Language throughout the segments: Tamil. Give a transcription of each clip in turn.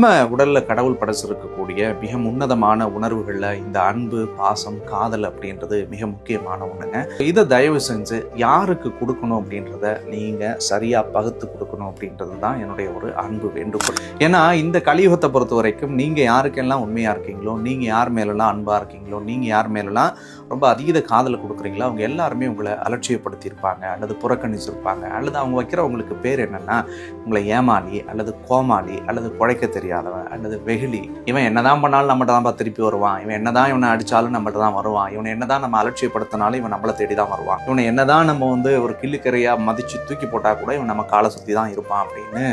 நம்ம உடலில் கடவுள் படைச்சிருக்கக்கூடிய மிக உன்னதமான உணர்வுகளில் இந்த அன்பு பாசம் காதல் அப்படின்றது மிக முக்கியமான ஒன்றுங்க இதை தயவு செஞ்சு யாருக்கு கொடுக்கணும் அப்படின்றத நீங்கள் சரியாக பகுத்து கொடுக்கணும் அப்படின்றது தான் என்னுடைய ஒரு அன்பு வேண்டுகோள். ஏன்னா இந்த கலியுகத்தை பொறுத்த வரைக்கும் நீங்கள் யாருக்கெல்லாம் உண்மையாக இருக்கீங்களோ நீங்கள் யார் மேலெல்லாம் அன்பாக இருக்கீங்களோ நீங்கள் யார் மேலெல்லாம் ரொம்ப அதீத காதலை கொடுக்குறீங்களோ அவங்க எல்லாருமே உங்களை அலட்சியப்படுத்தியிருப்பாங்க அல்லது புறக்கணிச்சிருப்பாங்க அல்லது அவங்க வைக்கிறவங்களுக்கு பேர் என்னென்னா உங்களை ஏமாளி அல்லது கோமாளி அல்லது குழைக்க தெரியாதவன். அல்லது வெகுளி. இவன் என்னதான் பண்ணாலும் நம்மகிட்ட தான் திருப்பி வருவான். இவன் என்னதான் இவனை அடிச்சாலும் நம்மகிட்ட தான் வருவான். இவனை என்னதான் நம்ம அலட்சியப்படுத்தினாலும் இவன் நம்மளை தேடி தான் வருவான். இவனை என்னதான் நம்ம வந்து ஒரு கிள்ளுக்கரையா மதிச்சு தூக்கி போட்டா கூட இவன் நம்ம காலை சுத்தி தான் இருப்பான் அப்படின்னு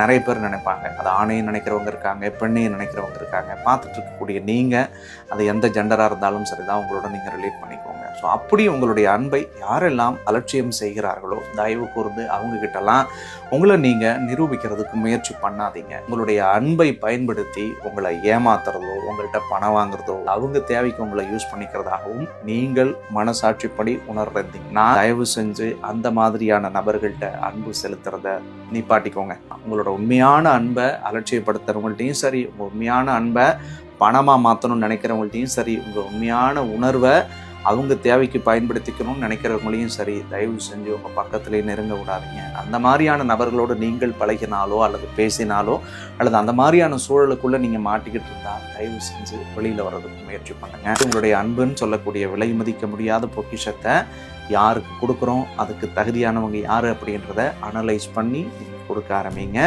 நிறைய பேர் நினைப்பாங்க. அது ஆணையும் நினைக்கிறவங்க இருக்காங்க பெண்ணையும் நினைக்கிறவங்க இருக்காங்க. பார்த்துட்டு இருக்கக்கூடிய நீங்க அது எந்த ஜெண்டராக இருந்தாலும் சரிதான் உங்களோட நீங்க ரிலேட் பண்ணிக்கோங்க. ஸோ அப்படி உங்களுடைய அன்பை யாரெல்லாம் அலட்சியம் செய்கிறார்களோ தயவு கூர்ந்து அவங்க கிட்டலாம் உங்களை நீங்க நிரூபிக்கிறதுக்கு முயற்சி பண்ணாதீங்க. உங்களுடைய அன்பை பயன்படுத்தி உங்களை ஏமாத்துறதோ உங்கள்கிட்ட பணம் வாங்குறதோ அவங்க தேவைக்கு உங்களை யூஸ் பண்ணிக்கிறதாகவும் நீங்கள் மனசாட்சிப்படி உணர்றீங்கன்னா தயவு செஞ்சு அந்த மாதிரியான நபர்கள்ட்ட அன்பு செலுத்துறத நிப்பாட்டிக்கோங்க. உங்களோட உண்மையான அன்பை அலட்சியப்படுத்துறவங்கள்ட்டையும் சரி உங்கள் உண்மையான அன்பை பணமாக மாற்றணும்னு நினைக்கிறவங்கள்ட்டையும் சரி உங்கள் உண்மையான உணர்வை அவங்க தேவைக்கு பயன்படுத்திக்கணும்னு நினைக்கிறவங்களையும் சரி தயவு செஞ்சு உங்கள் பக்கத்துலேயே நெருங்க விடாதீங்க. அந்த மாதிரியான நபர்களோடு நீங்கள் பழகினாலோ அல்லது பேசினாலோ அல்லது அந்த மாதிரியான சூழலுக்குள்ளே நீங்கள் மாட்டிக்கிட்டு இருந்தால் தயவு செஞ்சு வெளியில் வர்றதுக்கு முயற்சி பண்ணுங்கள் உங்களுடைய அன்புன்னு சொல்லக்கூடிய விலை மதிக்க முடியாத பொக்கிஷத்தை யாருக்கு கொடுக்குறோம்? அதுக்கு தகுதியானவங்க யார் அப்படின்றத அனலைஸ் பண்ணி கொடுக்க ஆரம்பிங்க.